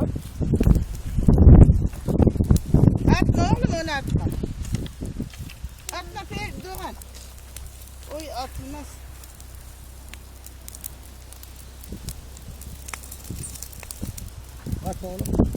güzel. Atma oğlum onu atma. Atma Fer Doğan. Oy atılmaz. Bak oğlum.